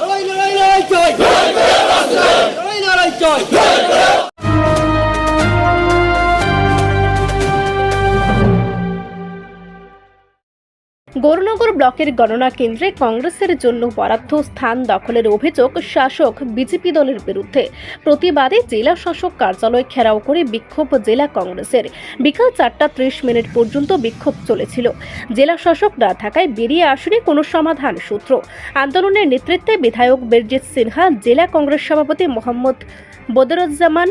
লড়াই লড়াই লড়াই চাই লড়াই গৌরনগর ব্লকের গণনা কেন্দ্রে কংগ্রেসের জন্য বরাদ্দ স্থান দখলের অভিযোগ শাসক বিজেপি দলের বিরুদ্ধে। প্রতিবাদে জেলা শাসক কার্যালয় ঘেরাও করে বিক্ষোভ জেলা কংগ্রেসের। বিকাল চারটা ত্রিশ মিনিট পর্যন্ত বিক্ষোভ চলেছিল। জেলা শাসক না থাকায় বেরিয়ে আসেনি কোনো সমাধান সূত্র। আন্দোলনের নেতৃত্বে বিধায়ক বীরজিৎ সিনহা, জেলা কংগ্রেস সভাপতি মোহাম্মদ বদরুজ্জামান,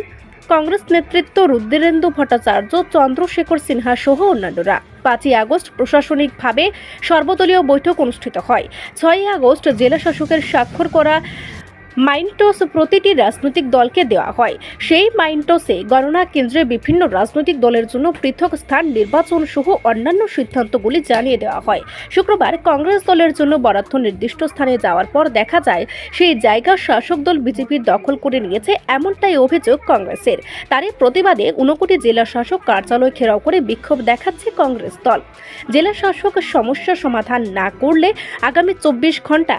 কংগ্রেস নেতৃত্ব রুদ্রেন্দু ভট্টাচার্য, চন্দ্রশেখর সিনহা সহ অন্যান্যরা। পাঁচই আগস্ট প্রশাসনিকভাবে সর্বদলীয় বৈঠক অনুষ্ঠিত হয়। ছয়ই আগস্ট জেলা শাসকের স্বাক্ষর করা মাইন্টোস প্রতিটি রাজনৈতিক দলকে দেওয়া হয়। সেই মাইন্টোসে গণনা কেন্দ্রে বিভিন্ন রাজনৈতিক দলের জন্য পৃথক স্থান নির্বাচন সহ অন্যান্য সিদ্ধান্তগুলি জানিয়ে দেওয়া হয়। শুক্রবার কংগ্রেস দলের জন্য বরাদ্দ নির্দিষ্ট স্থানে যাওয়ার পর দেখা যায়, সেই জায়গা শাসক দল বিজেপির দখল করে নিয়েছে এমনটাই অভিযোগ কংগ্রেসের। তারই প্রতিবাদে ঊনকোটি জেলা শাসক কার্যালয় ঘেরাও করে বিক্ষোভ দেখাচ্ছে কংগ্রেস দল। জেলা শাসক সমস্যা সমাধান না করলে আগামী চব্বিশ ঘণ্টা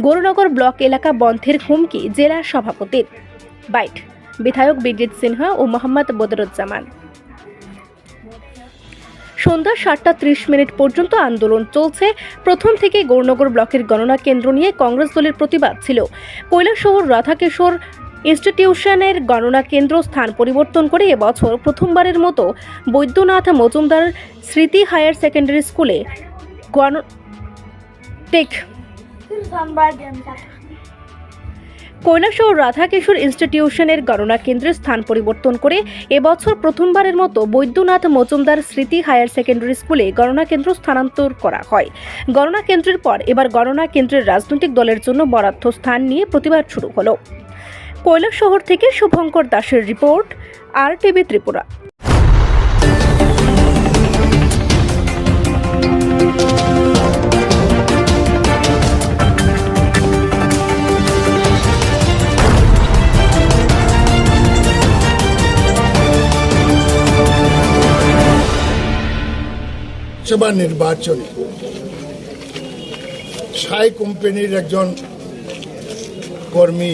গৌরনগর ব্লক এলাকা বন্ধের হুমকি জেলা সভাপতির। বাইট, বিধায়ক বিদ্যুৎ সিনহা ও মোহাম্মদ বদরুজ্জামান। সন্ধ্যা সাতটা ত্রিশ মিনিট পর্যন্ত আন্দোলন চলছে। প্রথম থেকে গৌরনগর ব্লকের গণনা কেন্দ্র নিয়ে কংগ্রেস দলের প্রতিবাদ ছিল। কৈলাসহর রাধাকিশোর ইনস্টিটিউশনের গণনা কেন্দ্র স্থান পরিবর্তন করে এবছর প্রথমবারের মতো বৈদ্যনাথ মজুমদার স্মৃতি হায়ার সেকেন্ডারি স্কুলে গণ টেক কৈলাসহর রাধাকিশোর ইনস্টিটিউশনের গণনা কেন্দ্রের স্থান পরিবর্তন করে এবছর প্রথমবারের মতো বৈদ্যনাথ মজুমদার স্মৃতি হায়ার সেকেন্ডারি স্কুলে গণনা কেন্দ্র স্থানান্তর করা হয়। গণনা কেন্দ্রের পর এবার গণনা কেন্দ্রের রাজনৈতিক দলের জন্য বরাদ্দ স্থান নিয়ে প্রতিবাদ শুরু হলো। কৈলাসহর থেকে শুভঙ্কর দাসের রিপোর্ট আর টিভি ত্রিপুরা। লোকসভা নির্বাচনে সাই কোম্পানির একজন কর্মী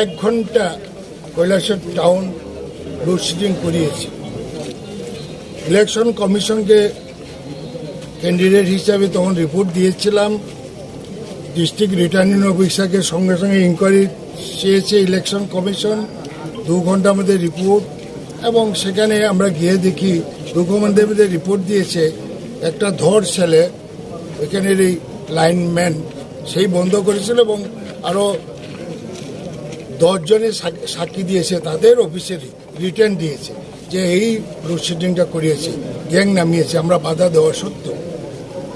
এক ঘণ্টা কৈলাসর টাউন লোডশেডিং করিয়েছে। ইলেকশন কমিশনকে ক্যান্ডিডেট হিসাবে তখন রিপোর্ট দিয়েছিলাম। ডিস্ট্রিক্ট রিটার্নিং অফিসারকে সঙ্গে সঙ্গে ইনকোয়ারি চেয়েছে ইলেকশন কমিশন। দু ঘণ্টার মধ্যে রিপোর্ট এবং সেখানে আমরা গিয়ে দেখি দু ঘণ্টার মধ্যে রিপোর্ট দিয়েছে, একটা ধর ছেলে, এখানের এই লাইনম্যান সেই বন্ধ করেছিল এবং আরও দশজনের সাক- সাক্ষী দিয়েছে, তাদের অফিসেরই রিটার্ন দিয়েছে, যে এই প্রসিডিংটা করিয়েছে গ্যাং নামিয়েছে, আমরা বাধা দেওয়া সত্ত্বেও।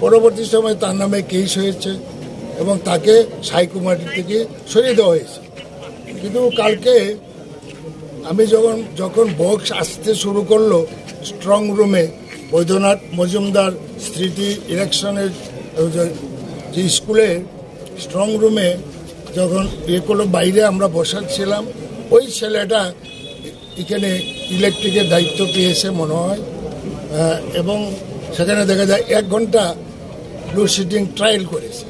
পরবর্তী সময় তার নামে কেস হয়েছে এবং তাকে সাইকুমারি থেকে সরিয়ে দেওয়া হয়েছে। কিন্তু কালকে আমি যখন যখন বক্স আসতে শুরু করল স্ট্রং রুমে বৈদ্যনাথ মজুমদার স্মৃতি ইলেকশনের যে- স্কুলে স্ট্রং রুমে যখন ইয়ে করল বাইরে আমরা বসাচ্ছিলাম ওই ছেলেটা এখানে ইলেকট্রিকের দায়িত্ব পেয়েছে মনে হয়। এবং সেখানে দেখা যায় এক ঘণ্টা লোডশেডিং ট্রায়াল করেছে।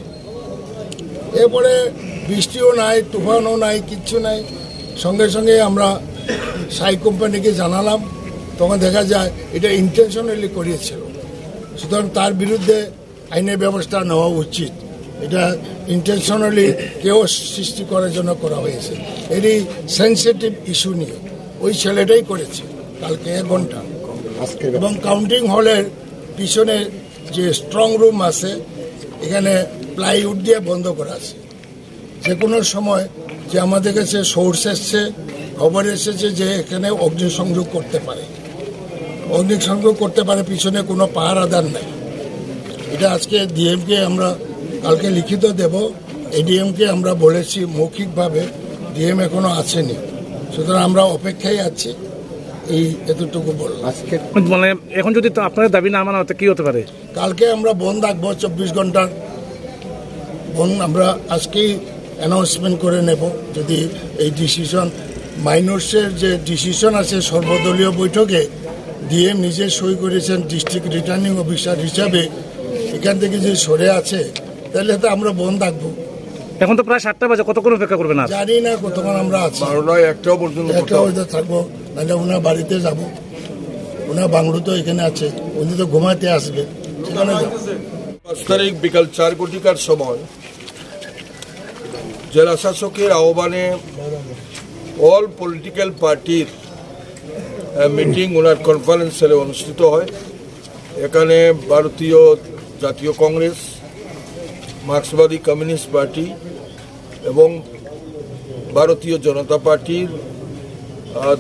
এরপরে বৃষ্টিও নাই, তুফানও নাই, কিচ্ছু নাই। সঙ্গে সঙ্গে আমরা সাই কোম্পানিকে জানালাম। তখন দেখা যায় এটা ইন্টেনশনালি করিয়েছিল। সুতরাং তার বিরুদ্ধে আইনের ব্যবস্থা নেওয়া উচিত। এটা ইন্টেনশনালি কেউ সৃষ্টি করার জন্য করা হয়েছে। এরই সেন্সিটিভ ইস্যু নিয়ে ওই ছেলেটাই করেছে কালকে এক ঘণ্টা। এবং কাউন্টিং হলের পিছনে যে স্ট্রং রুম আছে এখানে প্লাইউড দিয়ে বন্ধ করা আছে। যে কোনো সময় যে আমাদের কাছে সোর্স এসছে খবর এসেছে যে এখানে অগ্নিসংযোগ করতে পারে। অগ্নিসংযোগ করতে পারে পিছনে কোনো পাহার আদান নাই। এটা আজকে ডিএমকে আমরা কালকে লিখিত দেব। এডিএমকে আমরা বলেছি মৌখিকভাবে ডিএম এখনও আসেনি। সুতরাং আমরা অপেক্ষায় আছি এই এতটুকু বললাম। আজকে মানে এখন যদি তো আপনাদের দাবি না মানা হতে কি হতে পারে? কালকে আমরা বন্ধ রাখব চব্বিশ ঘণ্টার বন্ধ আমরা আজকেই অ্যানাউন্সমেন্ট করে নেব। যদি এই ডিসিশন মাইনর্সের যে ডিসিশন আছে সর্বদলীয় বৈঠকে ডিএম নিজে সই করেছেন ডিস্ট্রিক্ট রিটার্নিং অফিসার হিসাবে। এখান থেকে যদি সরে আছে তাহলে তো আমরা বন্ধ থাকব। এখন তো প্রায় সাতটা বাজে কতক্ষণ অপেক্ষা করবেন আর? জানি না কতক্ষণ আমরা আছি। বারোটায় একটাও পর্যন্ত একটা হয়তো থাকব নাহলে ওনার বাড়িতে যাব। ওনার বাংলো তো এখানে আছে উনি তো ঘুমাতে আসবে। সেখানে। পাঁচ তারিখ বিকাল চার কোটিকার সময়। জেলা শাসকের আহ্বানে অল পলিটিক্যাল পার্টির মিটিং ওনার কনফারেন্স হলে অনুষ্ঠিত হয়। এখানে ভারতীয় জাতীয় কংগ্রেস, মার্ক্সবাদী কমিউনিস্ট পার্টি এবং ভারতীয় জনতা পার্টির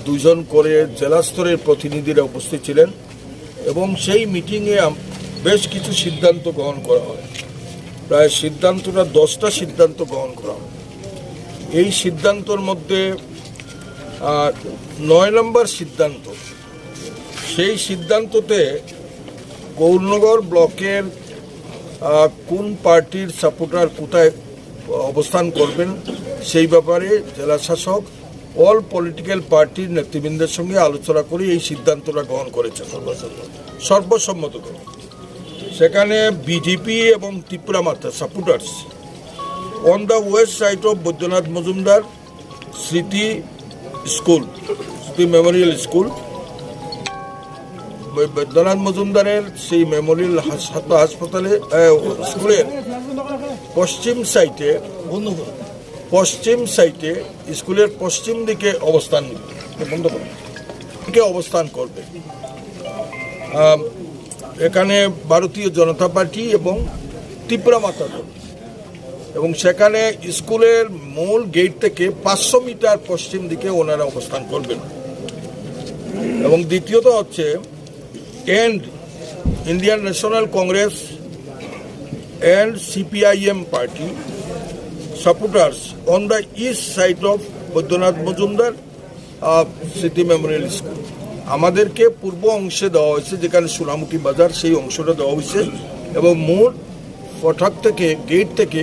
দুজন করে জেলা স্তরের প্রতিনিধিরা উপস্থিত ছিলেন এবং সেই মিটিংয়ে বেশ কিছু সিদ্ধান্ত গ্রহণ করা হয়। প্রায় সিদ্ধান্তটা দশটা সিদ্ধান্ত গ্রহণ করা হয়। এই সিদ্ধান্তর মধ্যে আহ, নয় নম্বর সিদ্ধান্ত সেই সিদ্ধান্ততে গৌরনগর ব্লকের কোন পার্টির সাপোর্টার কোথায় অবস্থান করবেন সেই ব্যাপারে জেলা শাসক অল পলিটিক্যাল পার্টির নেতৃবৃন্দের সঙ্গে আলোচনা করে এই সিদ্ধান্তটা গ্রহণ করেছে সর্বসম্মত করে। সেখানে বিজেপি এবং Tripura Mata supporters on the west side of Baidyanath Majumdar Smriti school Smriti Memorial school. Baidyanath মজুমদারের সেই মেমোরিয়াল হাস- হাসপাতালে স্কুলের পশ্চিম সাইটে পশ্চিম সাইটে স্কুলের পশ্চিম দিকে অবস্থান, বন্ধ দিকে অবস্থান করবে। এখানে ভারতীয় জনতা পার্টি এবং ত্রিপুরা মাতা এবং সেখানে স্কুলের মূল গেট থেকে পাঁচশো মিটার পশ্চিম দিকে ওনারা অবস্থান করবেন। এবং দ্বিতীয়ত হচ্ছে and Indian National Congress and CPIM party supporters on the east side of Baidyanath Majumdar Smriti memorial school আমাদেরকে পূর্ব অংশে দেওয়া হয়েছে, যেখানে সোনামুখী বাজার, সেই অংশটা দেওয়া হয়েছে। এবং মূল ফটক থেকে গেট থেকে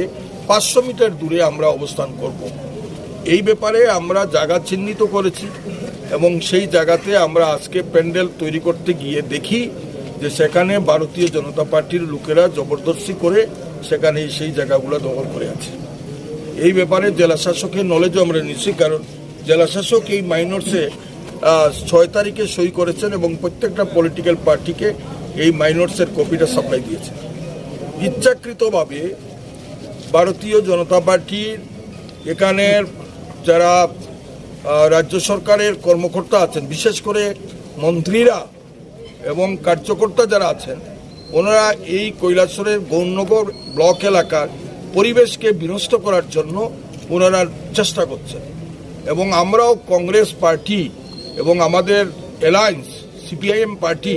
পাঁচশো মিটার দূরে আমরা অবস্থান করব। এই ব্যাপারে আমরা জায়গা চিহ্নিত করেছি এবং সেই জায়গাতে আমরা আজকে প্যান্ডেল তৈরি করতে গিয়ে দেখি যে সেখানে ভারতীয় জনতা পার্টির লোকেরা জবরদস্তি করে সেখানে সেই জায়গাগুলো দখল করে আছে। এই ব্যাপারে জেলা শাসকের নলেজও আমরা নিচ্ছি কারণ জেলা শাসক এই মাইনরসে ছয় তারিখে সই করেছেন এবং প্রত্যেকটা পলিটিক্যাল পার্টিকে এই মাইনরসের কপিটা সাপ্লাই দিয়েছে। ইচ্ছাকৃতভাবে ভারতীয় জনতা পার্টির এখানের যারা রাজ্য সরকারের কর্মকর্তা আছেন, বিশেষ করে মন্ত্রীরা এবং কার্যকর্তা যারা আছেন, ওনারা এই কৈলাসরের গৌরনগর ব্লক এলাকার পরিবেশকে বিনষ্ট করার জন্য ওনারা চেষ্টা করছেন। এবং আমরাও কংগ্রেস পার্টি এবং আমাদের অ্যালায়েন্স সিপিআইএম পার্টি,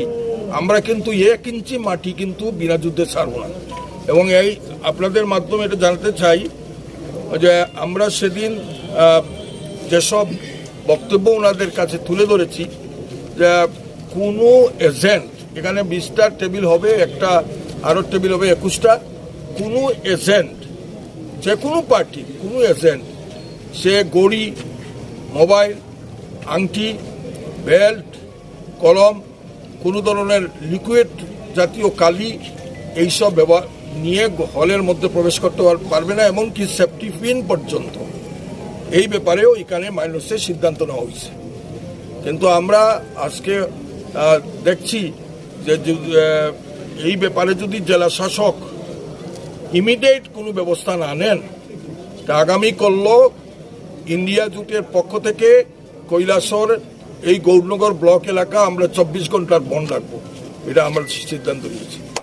আমরা কিন্তু এক ইঞ্চি মাটি কিন্তু বিনা যুদ্ধে ছাড়ব না। এবং এই আপনাদের মাধ্যমে এটা জানাতে চাই যে আমরা সেদিন যেসব বক্তব্য ওনাদের কাছে তুলে ধরেছি, যে কোনো এজেন্ট এখানে বিশটা টেবিল হবে, একটা আরও টেবিল হবে, একুশটা, কোনো এজেন্ট যে কোনো পার্টি কোনো এজেন্ট সে গড়ি মোবাইল আংটি বেল্ট কলম, কোনো ধরনের লিকুইড জাতীয় কালি, এইসব ব্যবহার নিয়ে হলের মধ্যে প্রবেশ করতে পার- পারবে না, এমনকি সেফটি পিন পর্যন্ত। এই ব্যাপারেও এখানে মাইনসের সিদ্ধান্ত নেওয়া হয়েছে। কিন্তু আমরা আজকে দেখছি যে এই ব্যাপারে যদি জেলা শাসক ইমিডিয়েট কোনো ব্যবস্থা না নেন, তা আগামী করল ইন্ডিয়া জুটের পক্ষ থেকে কৈলাসর এই গৌরনগর ব্লক এলাকা আমরা চব্বিশ ঘণ্টার বন্ধ রাখব। এটা আমরা সিদ্ধান্ত নিয়েছি।